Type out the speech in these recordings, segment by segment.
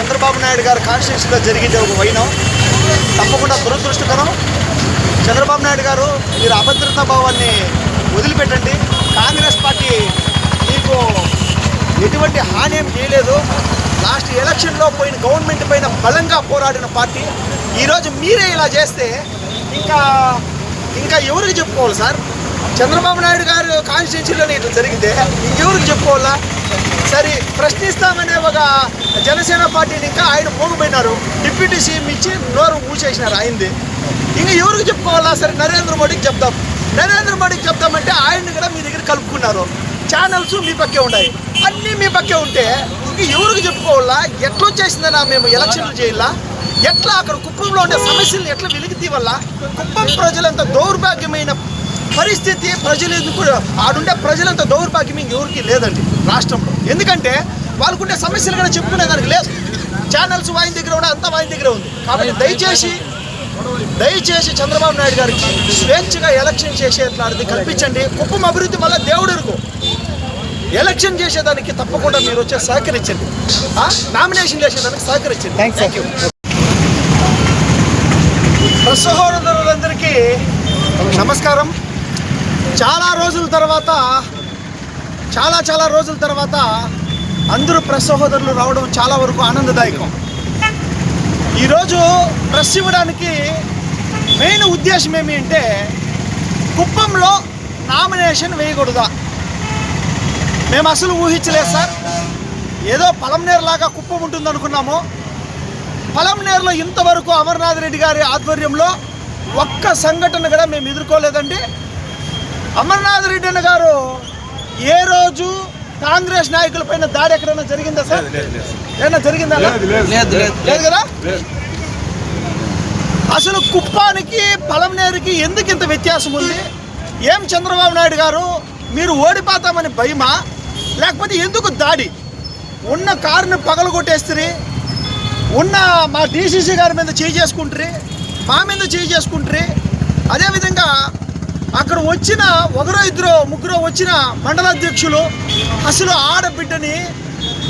చంద్రబాబు నాయుడు గారు కాన్స్టిట్యూషన్లో జరిగింది ఒక వైనం. తప్పకుండా దురదృష్టకరం. చంద్రబాబు నాయుడు గారు మీరు అభద్రతా భావాన్ని వదిలిపెట్టండి. కాంగ్రెస్ పార్టీ మీకు ఎటువంటి హాని ఏం చేయలేదు. లాస్ట్ ఎలక్షన్లో పోయిన గవర్నమెంట్ పైన బలంగా పోరాడిన పార్టీ. ఈరోజు మీరే ఇలా చేస్తే ఇంకా ఇంకా ఎవరికి చెప్పుకోవాలి సార్? చంద్రబాబు నాయుడు గారు కాన్స్టిట్యూన్సీలోనే ఇట్లా జరిగితే ఇంకెవరికి చెప్పుకోవాలా? సరే ప్రశ్నిస్తామనే ఒక జనసేన పార్టీని ఇంకా ఆయన పోగుపోయినారు డిప్యూటీ సీఎం ఇచ్చి నోరు మూసేసినారు ఆయనది. ఇంకా ఎవరికి చెప్పుకోవాలా? సరే నరేంద్ర మోడీకి చెప్తాం నరేంద్ర మోడీకి చెప్తామంటే ఆయన్ని కూడా మీ దగ్గర కలుపుకున్నారు. ఛానల్స్ మీ పక్కే ఉన్నాయి అన్నీ మీ పక్కే ఉంటే ఇంక ఎవరికి చెప్పుకోవాలా? ఎట్లా వచ్చేసిందనా మేము ఎలక్షన్లు చేయాలా? ఎట్లా అక్కడ కుప్పంలో ఉండే సమస్యలను ఎట్లా వెలికి తీవల్ల కుప్పం ప్రజలంత దౌర్భాగ్యమైన పరిస్థితి ప్రజలు ఎందుకు ఆడుండే ప్రజలంత దౌర్భాగ్యం ఇంకెవరికి లేదండి రాష్ట్రంలో. ఎందుకంటే వాళ్ళకుండే సమస్యలు కూడా చెప్పుకునే దానికి లేదు. ఛానల్స్ వాయిన్ దగ్గర కూడా అంతా వాయిన్ దగ్గర ఉంది. కాబట్టి దయచేసి దయచేసి చంద్రబాబు నాయుడు గారికి స్వేచ్ఛగా ఎలక్షన్ చేసేట్లాంటిది కల్పించండి. కుప్పం అభివృద్ధి వల్ల దేవుడు ఎరుగు. ఎలక్షన్ చేసేదానికి తప్పకుండా మీరు వచ్చే సహకరించండి? నామినేషన్ చేసేదానికి సహకరించండి. థ్యాంక్ యూ సహోదరులందరికీ నమస్కారం. చాలా రోజుల తర్వాత చాలా చాలా రోజుల తర్వాత అందరూ ప్రెస్ సహోదరులు రావడం చాలా వరకు ఆనందదాయకం. ఈరోజు ప్రెస్ ఇవ్వడానికి మెయిన్ ఉద్దేశం ఏమి అంటే కుప్పంలో నామినేషన్ వేయకూడదా? మేము అసలు ఊహించలేదు సార్. ఏదో పలంనేరు లాగా కుప్పం ఉంటుంది అనుకున్నాము పలంనేరులో ఇంతవరకు అమర్నాథ్ రెడ్డి గారి ఆధ్వర్యంలో ఒక్క సంఘటన కూడా మేము ఎదుర్కోలేదండి. అమర్నాథ్ రెడ్డి అన్న గారు ఏ రోజు కాంగ్రెస్ నాయకుల పైన దాడి ఎక్కడైనా జరిగిందా సార్? ఏమైనా జరిగిందా లేదు లేదు లేదు కదా? అసలు కుప్పానికి పలంనేరుకి ఎందుకు ఇంత వ్యత్యాసం ఉంది? ఏం చంద్రబాబు నాయుడు గారు మీరు ఓడిపోతామని భయమా? లేకపోతే ఎందుకు దాడి? ఉన్న కారుని పగలగొట్టేస్తుంది ఉన్న మా డీసీసీ గారి మీద చేయి చేసుకుంటారు. మా మీద చేయి చేసుకుంటారు. అదేవిధంగా అక్కడ వచ్చిన ఒకరో ఇద్దరు ముగ్గురు వచ్చిన మండల అధ్యక్షులు అసలు ఆడబిడ్డని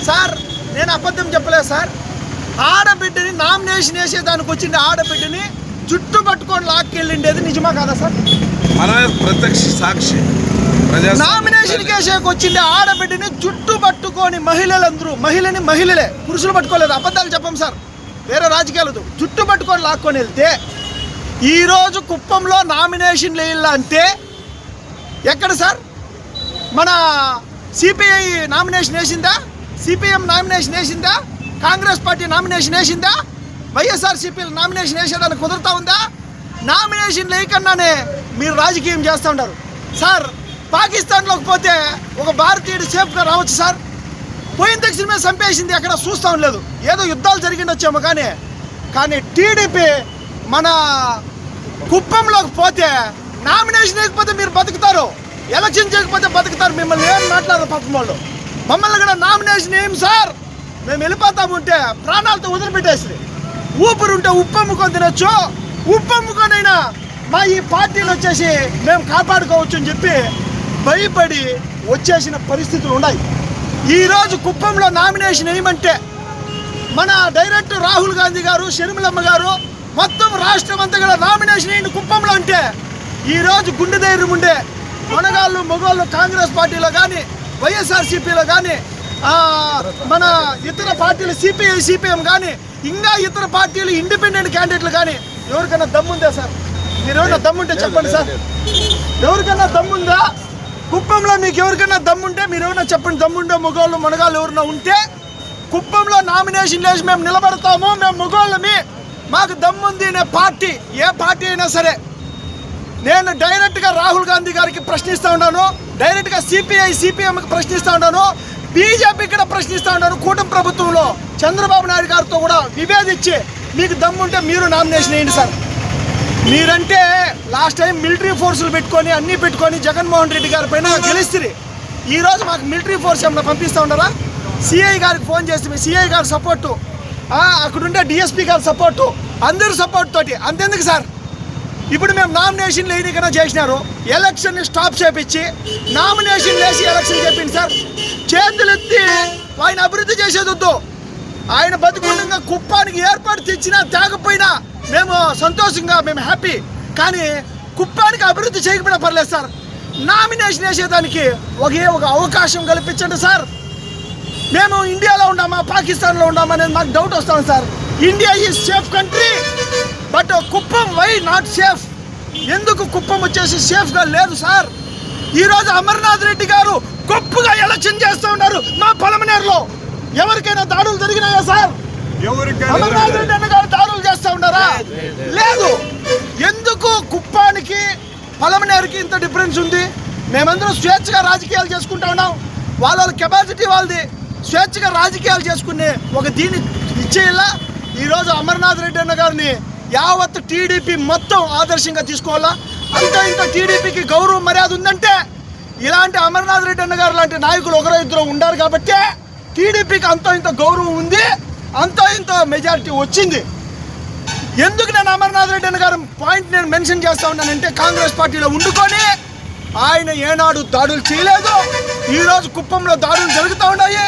సార్ నేను అబద్ధం చెప్పలేదు సార్. ఆడబిడ్డని నామినేషన్ వేసేదానికి వచ్చింది ఆడబిడ్డని జుట్టు పట్టుకొని లాక్కెళ్ళిండేది నిజమా కాదా సార్? మనమే ప్రత్యక్ష సాక్షి నామినేషన్ కేసేకి వచ్చింది ఆడబిడ్డని జుట్టు పట్టుకొని మహిళలందరూ మహిళని మహిళలే పురుషులు పట్టుకోలేదు అబద్ధాలు చెప్పం సార్. వేరే రాజకీయాలతో జుట్టు పట్టుకొని లాక్కొని వెళ్తే ఈరోజు కుప్పంలో నామినేషన్ వేయాలంటే ఎక్కడ సార్? మన సిపిఐ నామినేషన్ వేసిందా? సిపిఎం నామినేషన్ వేసిందా? కాంగ్రెస్ పార్టీ నామినేషన్ వేసిందా? వైఎస్ఆర్సీపీ నామినేషన్ వేసేదానికి కుదురుతా ఉందా? నామినేషన్ లేకుండానే మీరు రాజకీయం చేస్తూ ఉంటారు. సార్ పాకిస్తాన్లోకి పోతే ఒక భారతీయుడు సేఫ్గా రావచ్చు సార్. పోయిన తక్షణమే చంపేసింది అక్కడ చూస్తూ ఉండలేదు. ఏదో యుద్ధాలు జరిగిండొచ్చేమో కానీ కానీ టీడీపీ మన కుప్పంలోకి పోతే నామినేషన్ వేయకపోతే మీరు బతుకుతారు. ఎలక్షన్ చేయకపోతే బతుకుతారు. మిమ్మల్ని ఏం మాట్లాడరు పాపం వాళ్ళు. మమ్మల్ని కూడా నామినేషన్ ఏం సార్. మేము వెళ్ళిపోతాము ఉంటే ప్రాణాలతో వదిలిపెట్టేసి ఊపిరి ఉంటే ఉప్పమ్ముకొని తినొచ్చు. ఉప్పమ్ముకొనైనా మా ఈ పార్టీలు వచ్చేసి మేము కాపాడుకోవచ్చు అని చెప్పి భయపడి వచ్చేసిన పరిస్థితులు ఉన్నాయి. ఈరోజు కుప్పంలో నామినేషన్ వేయమంటే మన డైరెక్టర్ రాహుల్ గాంధీ గారు షర్మిలమ్మ గారు మొత్తం రాష్ట్రం అంతా కూడా నామినేషన్ అయిన కుప్పంలో అంటే ఈరోజు గుండె ధైర్యం ఉండే మనగాళ్ళు మగవాళ్ళు కాంగ్రెస్ పార్టీలో కానీ వైఎస్ఆర్సీపీలో కానీ మన ఇతర పార్టీలు సిపిఐ సిపిఎం కానీ ఇంకా ఇతర పార్టీలు ఇండిపెండెంట్ క్యాండిడేట్లు కానీ ఎవరికైనా దమ్ముందా సార్? మీరు ఎవరైనా దమ్ముంటే చెప్పండి సార్. ఎవరికైనా దమ్ముందా? కుప్పంలో మీకు ఎవరికైనా దమ్ముంటే మీరు ఎవరైనా చెప్పండి దమ్ముండే మగవాళ్ళు మనగాళ్ళు ఎవరైనా ఉంటే కుప్పంలో నామినేషన్ వేసి మేము నిలబడతాము మేము మగవాళ్ళమి మాకు దమ్ముంది అనే పార్టీ ఏ పార్టీ అయినా సరే. నేను డైరెక్ట్గా రాహుల్ గాంధీ గారికి ప్రశ్నిస్తూ ఉన్నాను. డైరెక్ట్గా సిపిఐ సిపిఎంకి ప్రశ్నిస్తూ ఉన్నాను. బీజేపీ కూడా ప్రశ్నిస్తూ ఉన్నాను కూటమి ప్రభుత్వంలో. చంద్రబాబు నాయుడు గారితో కూడా విభేదించి మీకు దమ్ముంటే మీరు నామినేషన్ వేయండి సార్. మీరంటే లాస్ట్ టైం మిలిటరీ ఫోర్సులు పెట్టుకొని అన్నీ పెట్టుకొని జగన్మోహన్ రెడ్డి గారి పైన గెలిస్తుంది ఈరోజు మాకు మిలిటరీ ఫోర్స్ ఏమైనా పంపిస్తూ ఉన్నారా? సిఐ గారికి ఫోన్ చేస్తే సిఐ గారి సపోర్టు అక్కడుండే డిఎస్పీ గారి సపోర్టు అందరి సపోర్ట్ తోటి. అంతెందుకు సార్? ఇప్పుడు మేము నామినేషన్ లేనికన్నా చేసినారు. ఎలక్షన్ స్టాప్ చేపించి నామినేషన్ వేసి ఎలక్షన్ చెప్పింది సార్. చేతులు ఎత్తి ఆయన అభివృద్ధి చేసేది వద్దు. ఆయన బతుకుండగా కుప్పానికి ఏర్పాటు తెచ్చినా తేకపోయినా మేము సంతోషంగా మేము హ్యాపీ కానీ కుప్పానికి అభివృద్ధి చేయకపోయినా పర్లేదు సార్. నామినేషన్ వేసేదానికి ఒకే ఒక అవకాశం కల్పించండి సార్. మేము ఇండియాలో ఉన్నామా పాకిస్తాన్లో ఉన్నామా అనేది మాకు డౌట్ వస్తుంది sir. India is safe country but Kuppam why not safe ఎందుకు కుప్పం వచ్చేసి సేఫ్గా లేదు సార్? ఈరోజు అమర్నాథ్ రెడ్డి గారు గొప్పగా ఎలక్షన్ చేస్తూ ఉన్నారు మా పొలమనేరులో. ఎవరికైనా దాడులు జరిగినాయా సార్? అమర్నాథ్ రెడ్డి అన్న గారు దాడులు చేస్తూ ఉన్నారా? లేదు ఎందుకు కుప్పానికి పొలమనేరుకి ఇంత డిఫరెన్స్ ఉంది? మేమందరం స్వేచ్ఛగా రాజకీయాలు చేసుకుంటా ఉన్నాం. వాళ్ళ వాళ్ళ కెపాసిటీ వాళ్ళది. స్వేచ్ఛగా రాజకీయాలు చేసుకునే ఒక దీన్ని ఇచ్చేలా ఈరోజు అమర్నాథ్ రెడ్డి అన్న గారిని యావత్ టీడీపీ మొత్తం ఆదర్శంగా తీసుకోవాలా? అంత ఇంత టీడీపీకి గౌరవం మర్యాద ఉందంటే ఇలాంటి అమర్నాథ్ రెడ్డి అన్న గారు లాంటి నాయకులు ఒకరో ఇద్దరు ఉండారు కాబట్టి టీడీపీకి అంత ఇంత గౌరవం ఉంది అంత ఇంత మెజారిటీ వచ్చింది. ఎందుకు నేను అమర్నాథ్ రెడ్డి అన్న గారు పాయింట్ నేను మెన్షన్ చేస్తా ఉన్నానంటే కాంగ్రెస్ పార్టీలో ఉండుకొని ఆయన ఏనాడు దాడులు చేయలేదు. ఈరోజు కుప్పంలో దాడులు జరుగుతూ ఉన్నాయి.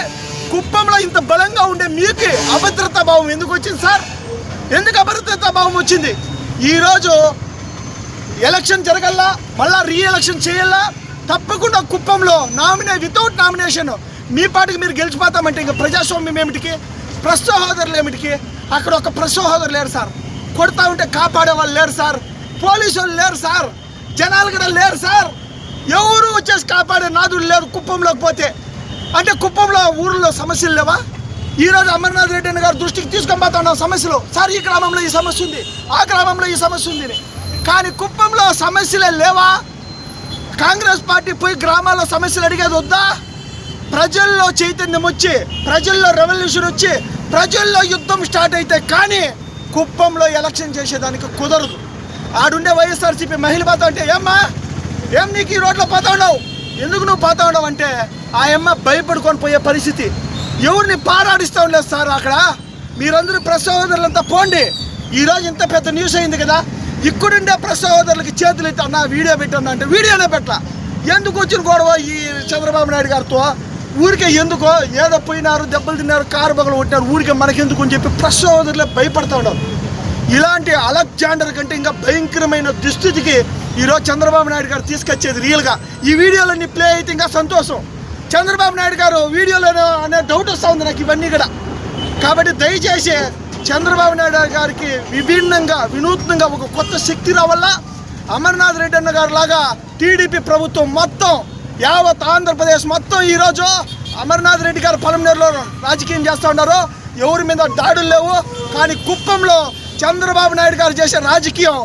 కుప్పంలో ఇంత బలంగా ఉండే మీకు అభద్రతా భావం ఎందుకు వచ్చింది సార్? ఎందుకు అభద్రతా భావం వచ్చింది? ఈరోజు ఎలక్షన్ జరగల్లా? మళ్ళా రీ ఎలక్షన్ చేయాలా తప్పకుండా కుప్పంలో నామినే వితౌట్ నామినేషన్ మీ పాటికి మీరు గెలిచిపోతామంటే ఇంకా ప్రజాస్వామ్యం ఏమిటికి? ప్రెస్ సహోదరులు ఏమిటికి? అక్కడ ఒక ప్రెస్ సహోదరులు లేరు సార్. కొడతా ఉంటే కాపాడే వాళ్ళు లేరు సార్. పోలీసు వాళ్ళు లేరు సార్. జనాలు కూడా లేరు సార్. ఎవరు వచ్చేసి కాపాడే నాదుడు లేరు కుప్పంలోకి పోతే? అంటే కుప్పంలో ఊర్లో సమస్యలు లేవా? ఈరోజు అమర్నాథ్ రెడ్డి గారు దృష్టికి తీసుకొని సమస్యలు. సార్ ఈ గ్రామంలో ఈ సమస్య ఉంది. ఆ గ్రామంలో ఈ సమస్య ఉంది కానీ కుప్పంలో సమస్యలే లేవా? కాంగ్రెస్ పార్టీ పోయి గ్రామాల్లో సమస్యలు అడిగేది వద్దా? ప్రజల్లో చైతన్యం వచ్చి ప్రజల్లో రెవల్యూషన్ వచ్చి ప్రజల్లో యుద్ధం స్టార్ట్ అయితే కానీ కుప్పంలో ఎలక్షన్ చేసేదానికి కుదరదు. ఆడుండే వైఎస్ఆర్సీపీ మహిళ అంటే ఏమ్మా ఏం నీకు ఈ రోడ్లో పోతా ఉన్నావు? ఎందుకు నువ్వు పోతా అంటే ఆ అమ్మ భయపడుకొని పోయే పరిస్థితి. ఎవరిని పారాడిస్తా ఉండలేదు సార్ అక్కడ? మీరందరూ ప్రెస్ సహోదరులంతా పోండి. ఈరోజు ఇంత పెద్ద న్యూస్ అయింది కదా. ఇక్కడుండే ప్రెస్ సహోదరులకి చేతులు ఎత్తి వీడియో పెట్టన్నా అంటే వీడియోనే పెట్టలా. ఎందుకు వచ్చిన గొడవ ఈ చంద్రబాబు నాయుడు గారితో? ఊరికే ఎందుకో? ఏదో పోయినారు దెబ్బలు తిన్నారు కారు బగలు కొట్టినారు ఊరికే మనకెందుకు అని చెప్పి ప్రెస్ సహోదరులే భయపడతా ఉండవు ఇలాంటి అలెగ్జాండర్ కంటే ఇంకా భయంకరమైన దుస్థితికి ఈరోజు చంద్రబాబు నాయుడు గారు తీసుకొచ్చేది రియల్గా. ఈ వీడియోలన్నీ ప్లే అయితే ఇంకా సంతోషం. చంద్రబాబు నాయుడు గారు వీడియోలో అనే డౌట్ వస్తూ ఉంది నాకు ఇవన్నీ కూడా. కాబట్టి దయచేసి చంద్రబాబు నాయుడు గారికి విభిన్నంగా వినూత్నంగా ఒక కొత్త శక్తి రావాలా? అమర్నాథ్ రెడ్డి అన్న గారు లాగా టీడీపీ ప్రభుత్వం మొత్తం యావత్ ఆంధ్రప్రదేశ్ మొత్తం ఈరోజు అమర్నాథ్ రెడ్డి గారు పలమనేరులో రాజకీయం చేస్తూ ఉన్నారు. ఎవరి మీద దాడులు లేవు. కానీ కుప్పంలో చంద్రబాబు నాయుడు గారు చేసే రాజకీయం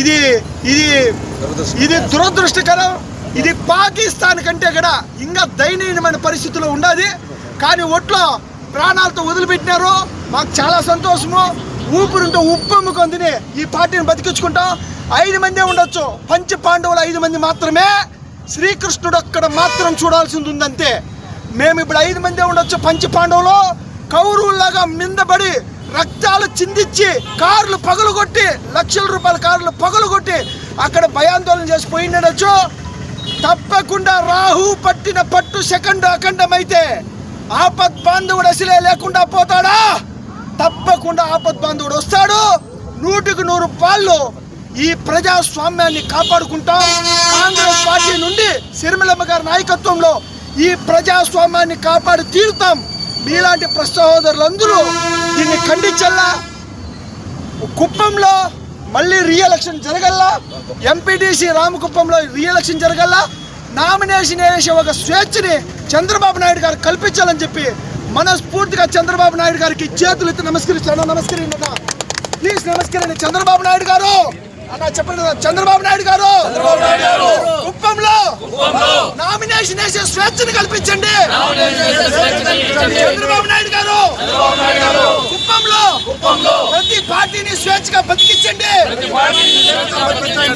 ఇది ఇది ఇది దురదృష్టకరం. ఇది పాకిస్తాన్ కంటే కూడా ఇంకా దయనీయమైన పరిస్థితుల్లో ఉండదు కానీ ఒట్లో ప్రాణాలతో వదిలిపెట్టినారు. మాకు చాలా సంతోషము. ఊపిరితో ఉప్పమ్ముకొని తిని ఈ పార్టీని బతికించుకుంటాం. ఐదు మందే ఉండొచ్చు. పంచ పాండవులు ఐదు మంది మాత్రమే. శ్రీకృష్ణుడు అక్కడ మాత్రం చూడాల్సింది ఉందంతే. మేము ఇప్పుడు ఐదు మందే ఉండొచ్చు పంచ పాండవులు. కౌరవుల్లాగా మిందబడి రక్తాలు చిందించి కార్లు పగలగొట్టి లక్షల రూపాయల కార్లు పగలగొట్టి అక్కడ భయాందోళన చేసి పోయిండొచ్చు. తప్పకుండా రాహు పట్టిన పట్టు సెకండ్ అఖండమైతే ఆపద్ బాంధవుడు అసలే లేకుండా పోతాడా? తప్పకుండా ఆపద్ బాంధవుడు వస్తాడు. నూటికి నూరు పాళ్ళు ఈ ప్రజాస్వామ్యాన్ని కాపాడుకుంటాం. కాంగ్రెస్ పార్టీ నుండి సిరిమలమ్మ గారి నాయకత్వంలో ఈ ప్రజాస్వామ్యాన్ని కాపాడి తీరుతాం. మీలాంటి ప్రసహోదరులందరూ దీన్ని ఖండించల్లా? కుప్పంలో మళ్ళీ రీఎలక్షన్ జరగల్లా? ఎంపీటీసీ రామకుప్పంలో రీఎలక్షన్ జరగల్లా? నామినేషన్ వేసే ఒక స్వేచ్ఛని చంద్రబాబు నాయుడు గారు కల్పించాలని చెప్పి మనస్ఫూర్తిగా చంద్రబాబు నాయుడు గారికి చేతులు ఎత్తి నమస్కరిస్తాను నమస్కరించండి ప్లీజ్ నమస్కరించండి. చంద్రబాబు నాయుడు గారు! అన్న చెప్పండి. చంద్రబాబు నాయుడు గారు కుప్పంలో నామినేషన్ వేసే స్వేచ్ఛని కల్పించండి. చంద్రబాబు నాయుడు గారు కుప్పంలో ప్రతి పార్టీని స్వేచ్ఛగా బతికించండి.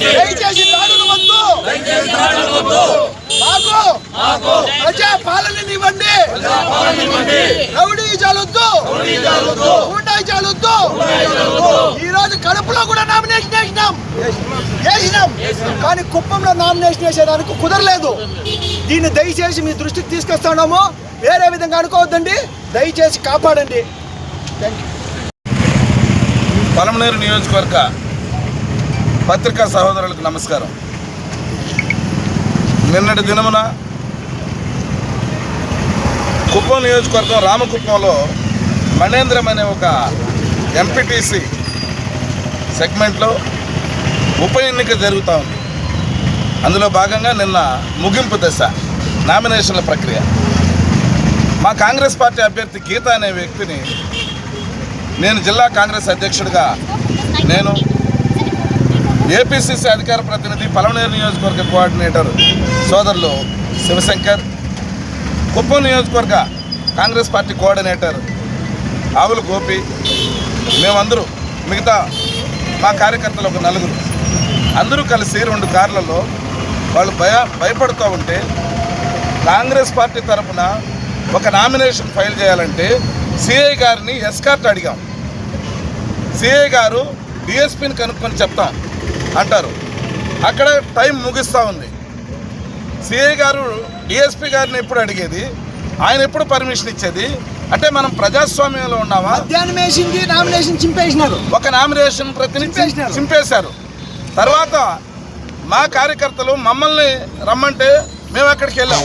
దయచేసి దాడులు వద్దు. మాకు ప్రజా పాలనని ఇవ్వండి. రౌడీ చాలొద్దు గుండాయి చాలొద్దు ఈ రోజు కడుపులో కూడా నామినేషన్ వేసినాం. వేసినాం కానీ కుప్పంలో నామినేషన్ వేసేదానికి కుదరలేదు. దీన్ని దయచేసి మీ దృష్టికి తీసుకొస్తున్నాము వేరే విధంగా అనుకోవద్దండి. దయచేసి కాపాడండి. థ్యాంక్ యూ పలమనేరు నియోజకవర్గ పత్రికా సహోదరులకు నమస్కారం. నిన్నటి దినమున కుప్పం నియోజకవర్గం రామకుప్పంలో మణేంద్రం అనే ఒక ఎంపీటీసీ సెగ్మెంట్లో ఉప ఎన్నిక జరుగుతూ ఉంది. అందులో భాగంగా నిన్న ముగింపు దశ నామినేషన్ల ప్రక్రియ. మా కాంగ్రెస్ పార్టీ అభ్యర్థి గీత అనే వ్యక్తిని నేను జిల్లా కాంగ్రెస్ అధ్యక్షుడిగా నేను ఏపీసీసీ అధికార ప్రతినిధి పలమనేరు నియోజకవర్గ కోఆర్డినేటర్ సోదరులు శివశంకర్ కుప్పం నియోజకవర్గ కాంగ్రెస్ పార్టీ కోఆర్డినేటర్ ఆవుల గోపి మేమందరూ మిగతా మా కార్యకర్తలు ఒక నలుగురు. అందరూ కలిసి రెండు కార్లలో వాళ్ళు భయ భయపడుతూ ఉంటే కాంగ్రెస్ పార్టీ తరఫున ఒక నామినేషన్ ఫైల్ చేయాలంటే సిఐ గారిని ఎస్కార్ట్ అడిగాం. సిఐ గారు డిఎస్పీని కనుక్కొని చెప్తాం అంటారు. అక్కడ టైం ముగిస్తూ ఉంది. సిఐ గారు డిఎస్పీ గారిని ఎప్పుడు అడిగేది? ఆయన ఎప్పుడు పర్మిషన్ ఇచ్చేది? అంటే మనం ప్రజాస్వామ్యంలో ఉన్నామా? నామినేషన్ చింపేసినారు. ఒక నామినేషన్ ప్రతినిధి. చింపేశారు. తర్వాత మా కార్యకర్తలు మమ్మల్ని రమ్మంటే మేము అక్కడికి వెళ్ళాం.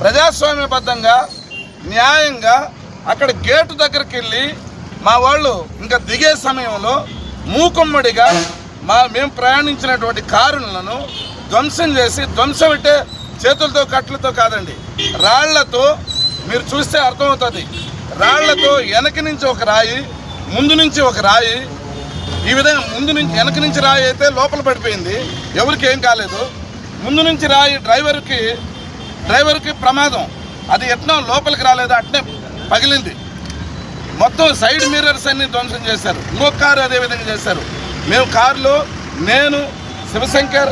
ప్రజాస్వామ్యబద్ధంగా న్యాయంగా అక్కడ గేటు దగ్గరికి వెళ్ళి మా వాళ్ళు ఇంకా దిగే సమయంలో మూకుమ్మడిగా మా మేము ప్రయాణించినటువంటి కారులను ధ్వంసం చేసి ధ్వంసం అంటే చేతులతో కట్లతో కాదండి రాళ్ళతో మీరు చూస్తే అర్థమవుతుంది. రాళ్ళతో వెనక నుంచి ఒక రాయి ముందు నుంచి ఒక రాయి ఈ విధంగా ముందు నుంచి వెనక నుంచి రాయి అయితే లోపల పడిపోయింది. ఎవరికి ఏం కాలేదు. ముందు నుంచి రాయి డ్రైవర్కి డ్రైవర్కి ప్రమాదం. అది ఎట్లా లోపలికి రాలేదు అట్నే పగిలింది. మొత్తం సైడ్ మిర్రర్స్ అన్ని ధ్వంసం చేశారు. ఇంకొక కారు అదే విధంగా చేశారు. మేము కారులో నేను శివశంకర్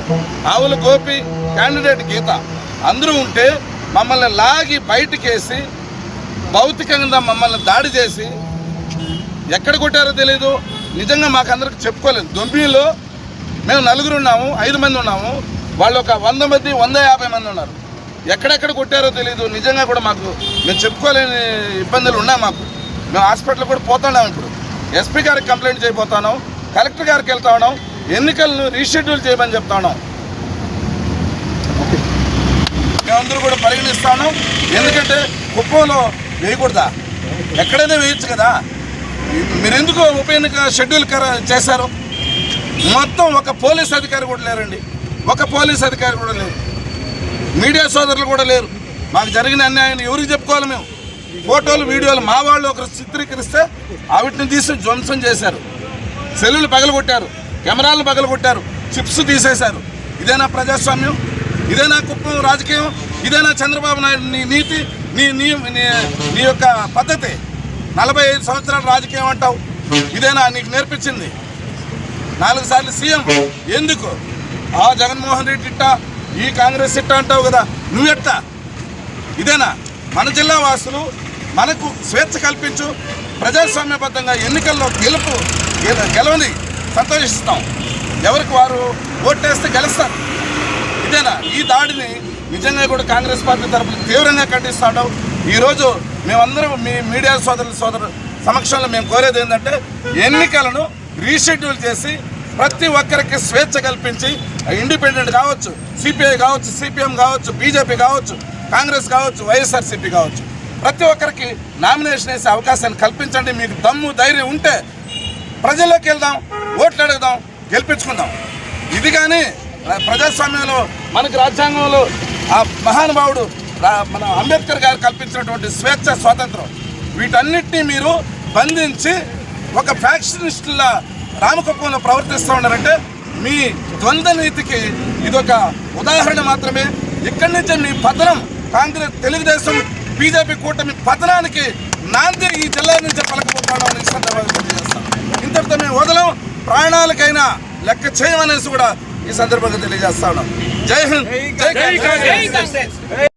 ఆవుల గోపి క్యాండిడేట్ గీత అందరూ ఉంటే మమ్మల్ని లాగి బయటకేసి భౌతికంగా మమ్మల్ని దాడి చేసి ఎక్కడ కొట్టారో తెలియదు నిజంగా మాకందరికి చెప్పుకోలేదు దొంబిలో మేము నలుగురు ఉన్నాము ఐదు మంది ఉన్నాము. వాళ్ళు ఒక వంద మంది వంద యాభై మంది ఉన్నారు. ఎక్కడెక్కడ కొట్టారో తెలియదు నిజంగా కూడా మాకు మేము చెప్పుకోలేని ఇబ్బందులు ఉన్నాయి మాకు. మేము హాస్పిటల్ కూడా పోతున్నాం ఇప్పుడు. ఎస్పీ గారికి కంప్లైంట్ చేయబోతున్నాం కలెక్టర్ గారికి వెళ్తా ఉన్నాం ఎన్నికలను రీషెడ్యూల్ చేయమని చెప్తా ఉన్నాం. మేమందరూ కూడా పరిగణిస్తాను ఎందుకంటే కుప్పంలో వేయకూడదా? ఎక్కడైనా వేయచ్చు కదా? మీరు ఎందుకు ఉప ఎన్నిక షెడ్యూల్ చేశారు? మొత్తం ఒక పోలీస్ అధికారి కూడా లేరండి. ఒక పోలీస్ అధికారి కూడా లేరు. మీడియా సోదరులు కూడా లేరు. మాకు జరిగిన అన్యాయాన్ని ఎవరికి చెప్పుకోవాలి మేము? ఫోటోలు వీడియోలు మా వాళ్ళు ఒకరు చిత్రీకరిస్తే ఆవిటిని తీసి ధ్వంసం చేశారు. సెల్లులు పగలగొట్టారు. కెమెరాలను పగలగొట్టారు. చిప్స్ తీసేశారు. ఇదేనా ప్రజాస్వామ్యం? ఇదేనా కుప్పం రాజకీయం? ఇదేనా చంద్రబాబు నాయుడు నీ నీతి నీ నీ నీ- నీ యొక్క పద్ధతి? నలభై ఐదు సంవత్సరాల రాజకీయం అంటావు. ఇదేనా నీకు నేర్పించింది? నాలుగు సార్లు సీఎం. ఎందుకు? ఆ జగన్మోహన్ రెడ్డి ఇట్టా ఈ కాంగ్రెస్ ఇట్టా అంటావు కదా. నువ్వెట్టా? ఇదేనా? మన జిల్లా వాసులు మనకు స్వేచ్ఛ కల్పించు ప్రజాస్వామ్యబద్ధంగా ఎన్నికల్లో గెలుపు గెలవని సంతోషిస్తాం. ఎవరికి వారు ఓటేస్తే గెలుస్తారు. ఇదేనా? ఈ దాడిని నిజంగా కూడా కాంగ్రెస్ పార్టీ తరఫున తీవ్రంగా ఖండిస్తాడు ఈరోజు మేమందరం మీ మీడియా సోదరుల సోదరు సమక్షంలో మేము కోరేది ఏంటంటే ఎన్నికలను రీషెడ్యూల్ చేసి ప్రతి ఒక్కరికి స్వేచ్ఛ కల్పించి ఇండిపెండెంట్ కావచ్చు సిపిఐ కావచ్చు సిపిఎం కావచ్చు బీజేపీ కావచ్చు కాంగ్రెస్ కావచ్చు వైఎస్ఆర్సీపీ కావచ్చు. ప్రతి ఒక్కరికి నామినేషన్ వేసే అవకాశాన్ని కల్పించండి. మీకు దమ్ము ధైర్యం ఉంటే ప్రజల్లోకి వెళ్దాం ఓట్లు అడుగుదాం గెలిపించుకుందాం. ఇది కానీ ప్రజాస్వామ్యంలో మనకు రాజ్యాంగంలో ఆ మహానుభావుడు మన అంబేద్కర్ గారు కల్పించినటువంటి స్వేచ్ఛ స్వాతంత్రం. వీటన్నిటినీ మీరు బంధించి ఒక ఫ్యాక్షనిస్టుల రామకుప్పంలో ప్రవర్తిస్తూ ఉన్నారంటే మీ ద్వంద్వ నీతికి ఇదొక ఉదాహరణ మాత్రమే. ఇక్కడి నుంచి మీ పతనం కాంగ్రెస్ తెలుగుదేశం బీజేపీ కూటమి పతనానికి నాంది ఈ జిల్లా నుంచి పలకపోతాడని ఈ సందర్భంగా తెలియజేస్తాను ఇంతటితో మేము వదలం. ప్రాణాలకైనా లెక్క చేయమనేసి కూడా ఈ సందర్భంగా తెలియజేస్తా ఉన్నాం. జై హింద్. జై కాంగ్రెస్.